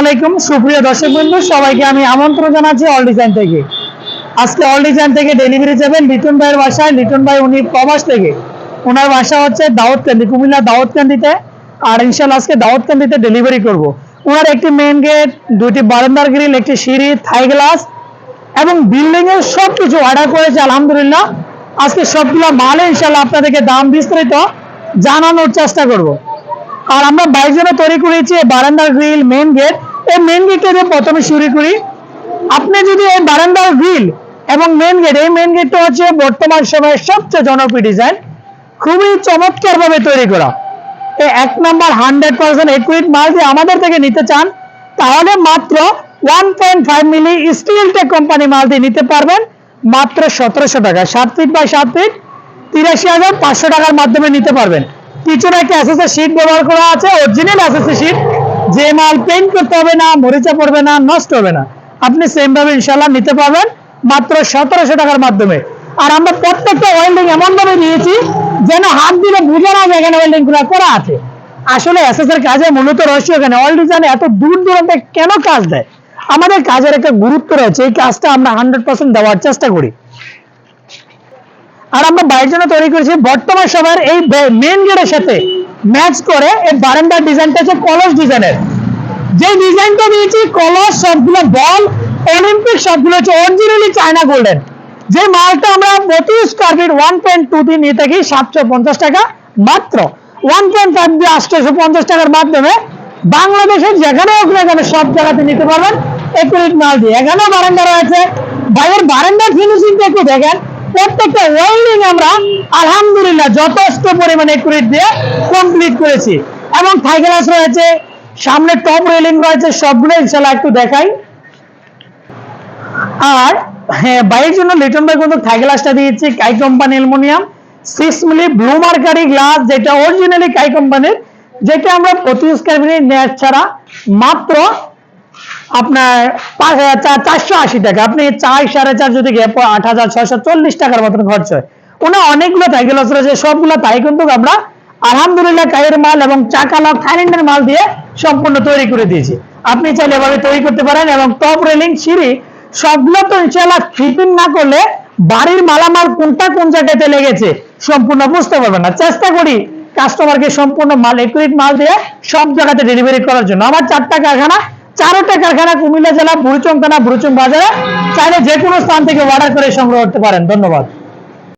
আলাইকুম। সুপ্রিয় দর্শক বন্ধু সবাইকে আমি আমন্ত্রণ জানাচ্ছি অল ডিজাইন থেকে। আজকে অল ডিজাইন থেকে ডেলিভারি যাবেন লিটন ভাইয়ের বাসায়। লিটন ভাই উনি প্রবাস থেকে। ওনার বাসা হচ্ছে দাউদকান্দি, কুমিল্লা দাউদকান্দিতে। আর ইনশাল্লাহ আজকে দাউদকান্দিতে ডেলিভারি করব। ওনার একটি মেন গেট দুইটি বারান্দার গ্রিল একটি সিঁড়ি থাই গ্লাস এবং বিল্ডিং এর সব কিছু অর্ডার করেছে, আলহামদুলিল্লাহ। আজকে সবগুলো মালে ইনশাল্লাহ আপনাদেরকে দাম বিস্তারিত জানানোর চেষ্টা করব। আর আমরা বাইক জন্য তৈরি করেছি বারান্দার গ্রিল মেন গেট এই মেন গেটে দিয়ে প্রথমে শুরু করি। আপনি যদি এই বারান্দার গ্রিল এবং মেন গেট এই মেন গেটটা হচ্ছে বর্তমান সময়ের সবচেয়ে জনপ্রিয় ডিজাইন খুবই চমৎকার ভাবে তৈরি করা। এক নাম্বার হান্ড্রেড পার্সেন্ট একুইট মাল দিয়ে আমাদের থেকে নিতে চান, তাহলে মাত্র one point five milli steel tech company মাল দিয়ে নিতে পারবেন। মাত্র সতেরোশো টাকা, সাত ফিট বাই সাত ফিট তিরাশি হাজার পাঁচশো টাকার মাধ্যমে নিতে পারবেন। পিছনে একটা এসএসএ শীট ব্যবহার করা আছে অরিজিনাল এসএসএ শীট যে মাল পেইন্ট করতে হবে না, মরিচা পড়বে না, নষ্ট হবে না। আপনি সেম ভাবে ইনশাল্লাহ নিতে পারবেন, মাত্র সতেরোশো টাকার মাধ্যমে। আর আমরা প্রত্যেকটা ওয়েল্ডিং এমন ভাবে দিয়েছি যেন হাত দিলে বুঝে না যে এখানে ওয়েল্ডিং করা আছে। আসলে এসএস এর কাজে মূলত রহস্য এখানে। অল ডিজাইন এত দূর দূরান্তে কেন কাজ দেয়? আমাদের কাজের একটা গুরুত্ব রয়েছে, এই কাজটা আমরা হান্ড্রেড পার্সেন্ট দেওয়ার চেষ্টা করি। আর আমরা বাইরের জন্য তৈরি করেছি বর্তমান সময়ের এই মেন গেটের সাথে ম্যাচ করে এই বারান্দার ডিজাইনটা হচ্ছে কলস ডিজাইনের যে ডিজাইনটা দিয়েছি, কলস সবগুলো বল অলিম্পিক সবগুলো হচ্ছে অরিজিনালি চায়না গোল্ডেন যে মালটা আমরা প্রতি square feet one point two দিয়ে নিয়ে থাকি, সাতশো পঞ্চাশ টাকা মাত্র। ওয়ান পয়েন্ট ফাইভ দিয়ে আটশোশো পঞ্চাশ টাকার মাধ্যমে বাংলাদেশের যেখানে হোক না কেন সব জায়গাতে নিতে পারবেন। একুরেট মাল দিয়ে। এখানেও বারান্দা রয়েছে। বাইরের বারান্দার ফিনিশিংটা একটু দেখেন। প্রত্যেকটা ওয়েল্ডিং আমরা আলহামদুলিল্লাহ যথেষ্ট পরিমাণে একুরেট দিয়ে কমপ্লিট করেছি। এবং থাই গ্লাস রয়েছে, সামনে টপ রেলিং রয়েছে, সবগুলো ইনশাল্লাহ একটু দেখাই। আর হ্যাঁ বাইরের জন্য লিটন ভাই কিন্তু থাই গ্লাসটা দিয়েছি কাই company aluminium six milli blue mercury glass যেটা অরিজিনালি কাই কোম্পানির যেটা আমরা প্রতি স্কোয়ার ফিট নেট ছাড়া মাত্র আপনার পাঁচ হাজার চারশো আশি টাকা। আপনি চার, সাড়ে চার যদি গিয়ে আট হাজার ছয়শো চল্লিশ টাকার মতন খরচ হয়। ওনার অনেকগুলো সাইকেল রয়েছে, সবগুলো তাই কিন্তু আমরা আলহামদুলিল্লাহ কায়ের মাল এবং চাকা লক থাইল্যান্ডের মাল দিয়ে সম্পূর্ণ তৈরি করে দিয়েছি। আপনি চাইলে এভাবে তৈরি করতে পারেন এবং টপ রেলিং সিঁড়ি সবগুলো তো ইনশাল্লাহ ফিটিং না করলে বাড়ির মালামাল কোনটা কোন জায়গাতে লেগেছে সম্পূর্ণ বুঝতে পারবেন না। চেষ্টা করি কাস্টমারকে সম্পূর্ণ মাল একুইট মাল দিয়ে সব জায়গাতে ডেলিভারি করার জন্য। আমার চারটা কারখানা চারটা কারখানা কুমিল্লা জেলা, বুড়িচং থানা, বুড়িচং বাজারে চাইলে যে কোনো স্থান থেকে অর্ডার করে সংগ্রহ করতে পারেন। ধন্যবাদ।